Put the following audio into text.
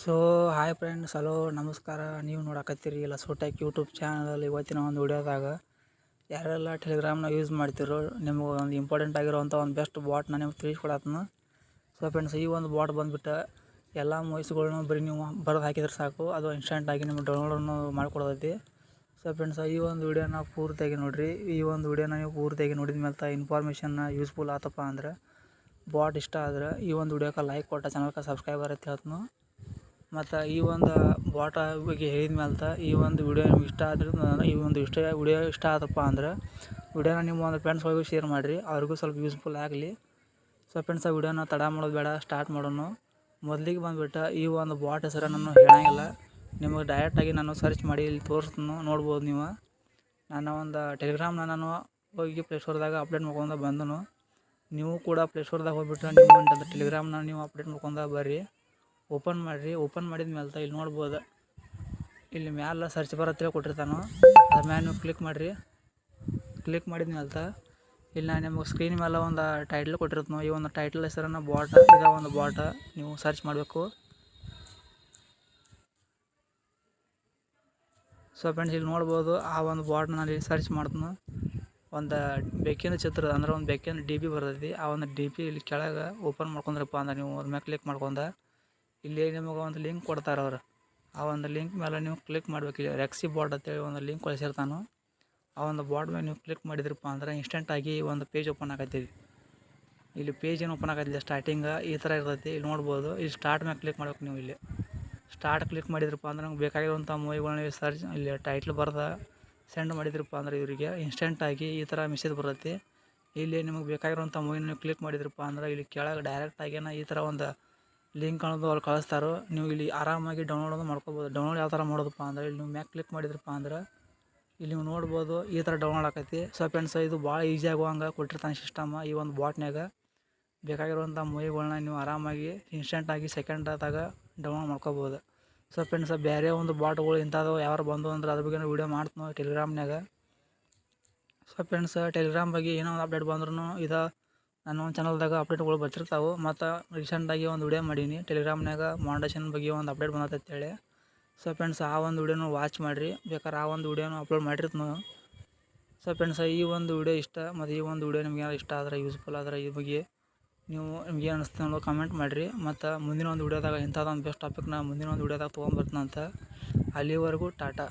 So hi friends hello ನಮಸ್ಕಾರ. ನೀವು ನೋಡಕತ್ತೀರಿ ಇಲ್ಲ ಸೋಟ್ಯಾಕ್ ಯೂಟ್ಯೂಬ್ ಚಾನಲ್ ಇವತ್ತಿನ ಒಂದು ವಿಡಿಯೋದಾಗ ಯಾರೆಲ್ಲ ಟೆಲಿಗ್ರಾಮ್ನ ಯೂಸ್ ಮಾಡ್ತಿರೋ, ನಿಮ್ಗೆ ಒಂದು ಇಂಪಾರ್ಟೆಂಟ್ ಆಗಿರೋವಂಥ ಒಂದು ಬೆಸ್ಟ್ ಬಾಟ್ನ ನಿಮ್ಗೆ ತಿಳಿಸ್ಕೊಡತ್ತನ. ಸೊ ಫ್ರೆಂಡ್ಸ್ ಈ ಒಂದು ಬಾಟ್ ಬಂದುಬಿಟ್ಟು ಎಲ್ಲ ಮೂವೀಸ್ಗಳ್ನು ಬರೀ ನೀವು ಬರೆದು ಹಾಕಿದ್ರೆ ಸಾಕು. ಅದು ಇನ್ಸ್ಟೆಂಟಾಗಿ ನಿಮ್ಗೆ ಡೌನ್ಲೋಡನ್ನು ಮಾಡ್ಕೊಡತೈತಿ. ಸೊ ಫ್ರೆಂಡ್ಸ್ ಈ ಒಂದು ವಿಡಿಯೋನ ಪೂರ್ತಿಯಾಗಿ ನೋಡಿರಿ. ಈ ಒಂದು ವಿಡಿಯೋನ ನೀವು ಪೂರ್ತಿಯಾಗಿ ನೋಡಿದ ಮೇಲೆ ಇನ್ಫಾರ್ಮೇಷನ್ನ ಯೂಸ್ಫುಲ್ ಆತಪ್ಪ ಅಂದ್ರೆ ಬಾಟ್ ಇಷ್ಟ ಆದ್ರೆ ಈ ಒಂದು ವಿಡಿಯೋಕ್ಕೆ ಲೈಕ್ ಕೊಟ್ಟ ಚಾನಲ್ಗೆ ಸಬ್ಸ್ಕ್ರೈಬರ್ ಅಂತ ಹೇಳ್ತೀನಿ. ಮತ್ತು ಈ ಒಂದು ಬಾಟ ಬಗ್ಗೆ ಹೇಳಿದ ಮೇಲೆ ಈ ಒಂದು ವಿಡಿಯೋ ನಿಮ್ಗೆ ಇಷ್ಟ ಆದ್ರೆ ಈ ಒಂದು ಇಷ್ಟ ವಿಡಿಯೋ ಇಷ್ಟ ಆದಪ್ಪ ಅಂದ್ರೆ ವಿಡಿಯೋನ ನಿಮ್ಮ ಒಂದು ಫ್ರೆಂಡ್ಸ್ಗಳಿಗೂ ಶೇರ್ ಮಾಡಿರಿ. ಅವ್ರಿಗೂ ಸ್ವಲ್ಪ ಯೂಸ್ಫುಲ್ ಆಗಲಿ. ಸೊ ಫ್ರೆಂಡ್ಸ್ ಆ ವಿಡಿಯೋನ ತಡ ಮಾಡೋದು ಬೇಡ ಸ್ಟಾರ್ಟ್ ಮಾಡೋಣ ಮೊದಲಿಗೆ ಬಂದುಬಿಟ್ಟು ಈ ಒಂದು ಬಾಟ್ ನಾನು ಹೇಳಂಗಿಲ್ಲ. ನಿಮಗೆ ಡೈರೆಕ್ಟಾಗಿ ನಾನು ಸರ್ಚ್ ಮಾಡಿ ಇಲ್ಲಿ ತೋರಿಸ್ತೀನಿ, ನೋಡ್ಬೋದು ನೀವು. ನನ್ನ ಒಂದು ಟೆಲಿಗ್ರಾಮ್ನ ನಾನು ಹೋಗಿ ಪ್ಲೇಸ್ಟೋರ್ದಾಗ ಅಪ್ಡೇಟ್ ಮಾಡ್ಕೊಂಡ ಬಂದನು. ನೀವು ಕೂಡ ಪ್ಲೇಸ್ಟೋರ್ದಾಗ ಹೋಗ್ಬಿಟ್ಟು ನಿಮ್ಮ ಟೆಲಿಗ್ರಾಮ್ನ ನೀವು ಅಪ್ಡೇಟ್ ಮಾಡ್ಕೊಂಡ ಬರ್ರಿ. ಓಪನ್ ಮಾಡಿರಿ, ಓಪನ್ ಮಾಡಿದ ಮೇಲೆ ಇಲ್ಲಿ ನೋಡ್ಬೋದು. ಇಲ್ಲಿ ಮ್ಯಾಲ ಸರ್ಚ್ ಬರತ್ತೇಳಿ ಕೊಟ್ಟಿರ್ತಾನು ಅದ್ರ ಮ್ಯಾಲ ನೀವು ಕ್ಲಿಕ್ ಮಾಡಿರಿ. ಕ್ಲಿಕ್ ಮಾಡಿದ ಮೇಲೆ ಇಲ್ಲಿ ನಾನು ನಿಮಗೆ ಸ್ಕ್ರೀನ್ ಮೇಲೆ ಒಂದು ಟೈಟ್ಲ್ ಕೊಟ್ಟಿರ್ತೀನಿ ಈ ಒಂದು ಟೈಟ್ಲ್ ಹೆಸರನ್ನು ಬಾಟ ಇದ ಒಂದು ಬಾಟ ನೀವು ಸರ್ಚ್ ಮಾಡಬೇಕು. ಸೊ ಫ್ರೆಂಡ್ಸ್ ಇಲ್ಲಿ ನೋಡ್ಬೋದು, ಆ ಒಂದು ಬಾಟ್ನ ನಾನು ಇಲ್ಲಿ ಸರ್ಚ್ ಮಾಡ್ತೀನಿ. ಒಂದು ಬೆಕ್ಕಿನ ಚಿತ್ರ, ಅಂದ್ರೆ ಒಂದು ಬೆಕ್ಕಿನ ಡಿ ಬಿ ಬರ್ತೈತಿ. ಆ ಒಂದು ಡಿ ಬಿ ಇಲ್ಲಿ ಕೆಳಗೆ ಓಪನ್ ಮಾಡ್ಕೊಂಡ್ರಪ್ಪ ಅಂದ್ರೆ ನೀವು ಅದ್ರ ಮೇಲೆ ಕ್ಲಿಕ್ ಮಾಡ್ಕೊಂಡ ಇಲ್ಲಿ ನಿಮಗೆ ಒಂದು ಲಿಂಕ್ ಕೊಡ್ತಾರೆ ಅವರು. ಆ ಒಂದು ಲಿಂಕ್ ಮೇಲೆ ನೀವು ಕ್ಲಿಕ್ ಮಾಡಬೇಕು ರೆಕ್ಸಿ ಬೋರ್ಡ್ ಅಂತೇಳಿ ಒಂದು ಲಿಂಕ್ ಕಳಿಸಿರ್ತಾನು. ಆ ಒಂದು ಬೋರ್ಡ್ ಮೇಲೆ ನೀವು ಕ್ಲಿಕ್ ಮಾಡಿದ್ರಪ್ಪ ಅಂದ್ರೆ ಇನ್ಸ್ಟೆಂಟಾಗಿ ಒಂದು ಪೇಜ್ ಓಪನ್ ಆಗತ್ತೈತಿ ಇಲ್ಲಿ ಪೇಜ್ ಏನು ಓಪನ್ ಆಗತ್ತಿಲ್ಲ ಸ್ಟಾರ್ಟಿಂಗ್ ಈ ಥರ ಇರ್ತೈತಿ, ಇಲ್ಲಿ ನೋಡ್ಬೋದು. ಇಲ್ಲಿ ಸ್ಟಾರ್ಟ್ ಮೇಲೆ ಕ್ಲಿಕ್ ಮಾಡ್ಬೇಕು ನೀವು ಇಲ್ಲಿ. ಸ್ಟಾರ್ಟ್ ಕ್ಲಿಕ್ ಮಾಡಿದ್ರಪ್ಪ ಅಂದ್ರೆ ನಮ್ಗೆ ಬೇಕಾಗಿರುವಂಥ ಮೂವಿಗಳನ್ನ ಸರ್ಚ್ ಇಲ್ಲಿ ಟೈಟ್ಲ್ ಬರ್ದ ಸೆಂಡ್ ಮಾಡಿದ್ರಪ್ಪ ಅಂದ್ರೆ ಇವರಿಗೆ ಇನ್ಸ್ಟೆಂಟಾಗಿ ಈ ಥರ ಮೆಸೇಜ್ ಬರುತ್ತೆ. ಇಲ್ಲಿ ನಿಮಗೆ ಬೇಕಾಗಿರುವಂಥ ಮೂವಿನ ನೀವು ಕ್ಲಿಕ್ ಮಾಡಿದ್ರಪ್ಪ ಅಂದ್ರೆ ಇಲ್ಲಿ ಕೆಳಗೆ ಡೈರೆಕ್ಟಾಗೇನ ಈ ಥರ ಒಂದು ಲಿಂಕ್ ಅನ್ನೋದು ಅವ್ರು ಕಳಿಸ್ತಾರೋ, ನೀವು ಇಲ್ಲಿ ಆರಾಮಾಗಿ ಡೌನ್ಲೋಡ್ ಮಾಡ್ಕೊಬೋದು. ಡೌನ್ಲೋಡ್ ಯಾವ ಥರ ಮಾಡೋದಪ್ಪ ಅಂದ್ರೆ, ಇಲ್ಲಿ ನೀವು ಮ್ಯಾಕ್ ಕ್ಲಿಕ್ ಮಾಡಿದ್ರಪ್ಪ ಅಂದ್ರೆ, ಇಲ್ಲಿ ನೀವು ನೋಡ್ಬೋದು ಈ ಥರ ಡೌನ್ಲೋಡ್ ಆಕೈತಿ. ಸೊ ಫ್ರೆಂಡ್ಸ್ ಇದು ಭಾಳ ಈಸಿ ಆಗುವಂಗೆ ಕೊಟ್ಟಿರ್ತಾನೆ ಸಿಸ್ಟಮ ಈ ಒಂದು ಬಾಟ್ನ್ಯಾಗ ಬೇಕಾಗಿರುವಂಥ ಮೂವಿಗಳನ್ನ ನೀವು ಆರಾಮಾಗಿ ಇನ್ಸ್ಟೆಂಟಾಗಿ ಸೆಕೆಂಡಾದಾಗ ಡೌನ್ಲೋಡ್ ಮಾಡ್ಕೋಬೋದು. ಸೊ ಫ್ರೆಂಡ್ಸ್ ಬೇರೆ ಒಂದು ಬಾಟ್ಗಳು ಇಂಥದ್ದು ಯಾರು ಬಂದು ಅಂದ್ರೆ ಅದ್ರ ಬಗ್ಗೆ ವೀಡಿಯೋ ಮಾಡ್ತೀನೋ ಟೆಲಿಗ್ರಾಮ್ನಾಗ ಸೊ ಫ್ರೆಂಡ್ಸ್ ಟೆಲಿಗ್ರಾಮ್ ಬಗ್ಗೆ ಏನೋ ಒಂದು ಅಪ್ಡೇಟ್ ಬಂದ್ರೂ ಇದು ನನ್ನ ಒಂದು ಚಾನಲ್ದಾಗ ಅಪ್ಡೇಟ್ಗಳು ಬರ್ತಿರ್ತಾವೆ. ಮತ್ತು ರೀಸೆಂಟಾಗಿ ಒಂದು ವಿಡಿಯೋ ಮಾಡೀನಿ. ಟೆಲಿಗ್ರಾಮ್ನಾಗ ಮಾನಿಟೇಷನ್ ಬಗ್ಗೆ ಒಂದು ಅಪ್ಡೇಟ್ ಬಂದತ್ತೇಳಿ ಸೊ ಫ್ರೆಂಡ್ಸ್ ಆ ಒಂದು ವಿಡಿಯೋನ ವಾಚ್ ಮಾಡಿರಿ. ಬೇಕಾದ್ರೆ ಆ ಒಂದು ವಿಡಿಯೋನ ಅಪ್ಲೋಡ್ ಮಾಡಿರ್ತೀನಿ ಸೊ ಫ್ರೆಂಡ್ಸ್ ಈ ಒಂದು ವಿಡಿಯೋ ಇಷ್ಟ. ಮತ್ತು ಈ ಒಂದು ವಿಡಿಯೋ ನಿಮ್ಗೆ ಇಷ್ಟ ಆದ್ರೆ ಯೂಸ್ಫುಲ್ ಆದ್ರೆ ಈ ಬಗ್ಗೆ ನೀವು ನಿಮ್ಗೆ ಏನು ಅನಿಸ್ತು ಅನ್ನೋ ಕಮೆಂಟ್ ಮಾಡಿರಿ. ಮತ್ತು ಮುಂದಿನ ಒಂದು ವಿಡಿಯೋದಾಗ ಇಂಥದ್ದೊಂದು ಬೆಸ್ಟ್ ಟಾಪಿಕ್ನ ಮುಂದಿನ ಒಂದು ವಿಡಿಯೋದಾಗ ತೊಗೊಂಬರ್ತೀನಂತ ಅಲ್ಲಿವರೆಗೂ ಟಾಟಾ.